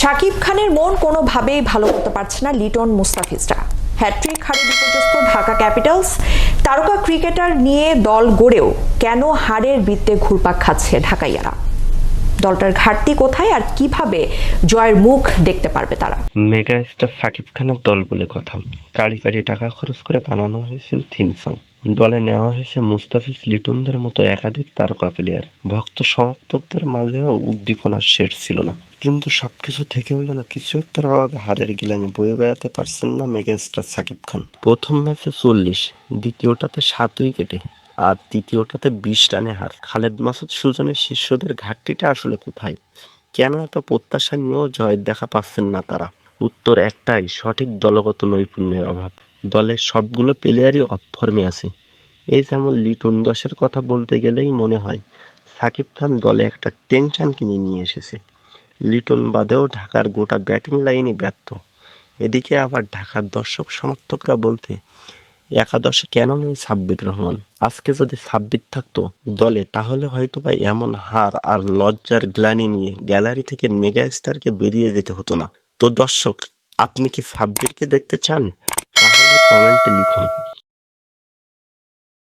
শাকিব খানের মন কোনোভাবেই ভালো করতে পারছে না লিটন মুস্তাফিজরা। হ্যাট্রিক হারে বিপর্যস্ত ঢাকা ক্যাপিটালস। তারকা ক্রিকেটার নিয়ে দল গড়েও কেন হারের বৃত্তে ঘুরপাক খাচ্ছে ঢাকাইয়ারা? দলটার ঘাটতি কোথায় আর কীভাবে জয়ের মুখ দেখতে পারবে তারা? মেগা স্টার সাকিব খানের দল বলে কথা। কারি কারি টাকা খরচ করে বানানো হয়েছিল থিম সং। দলে নেওয়া হয়েছে মুস্তাফিজ, লিটনদের মতো একাধিক তারকা প্লেয়ার ভক্ত সমর্থকদের মাঝেও উদ্দীপনার শেষ ছিল না। কিন্তু সবকিছু থেকেও যেন কিছু একটা অভাবে হারের গিলানি বয়ে বেড়াতে পারছেন না মেগা স্টার সাকিব খান। প্রথম ম্যাচে চল্লিশ, দ্বিতীয়টাতে সাত উইকেটে আর তৃতীয়টাতে বিশ রানে হার। খালেদ মাসুদ সুজনের শিষ্যদের ঘাটতিটা আসলে কোথায়? কেন এত প্রত্যাশা নিয়েও জয়ের দেখা পাচ্ছেন না তারা? উত্তর একটাই, সঠিক দলগত নৈপুণ্যের অভাব। দলের সবগুলো প্লেয়ারই অফ ফর্মে আছে। এই যেমন লিটন দশের কথা বলতে গেলেই মনে হয়, সাকিব খান দলে একটা টেনশন কিনে নিয়ে এসেছে। লিটন বাদেও ঢাকার গোটা ব্যাটিং লাইনই ব্যর্থ। এদিকে আবার ঢাকার দর্শক সমর্থকরা বলতে, একাদশে কেন নেই সাব্বির রহমান? আজকে যদি সাব্বির থাকতো দলে, তাহলে হয়তো বা এমন হার আর লজ্জার গ্লানি নিয়ে গ্যালারি থেকে মেগা স্টারকে বেরিয়ে যেতে হতো না। তো দর্শক, আপনি কি সাব্বিরকে দেখতে চান? তাহলে কমেন্টে লিখুন।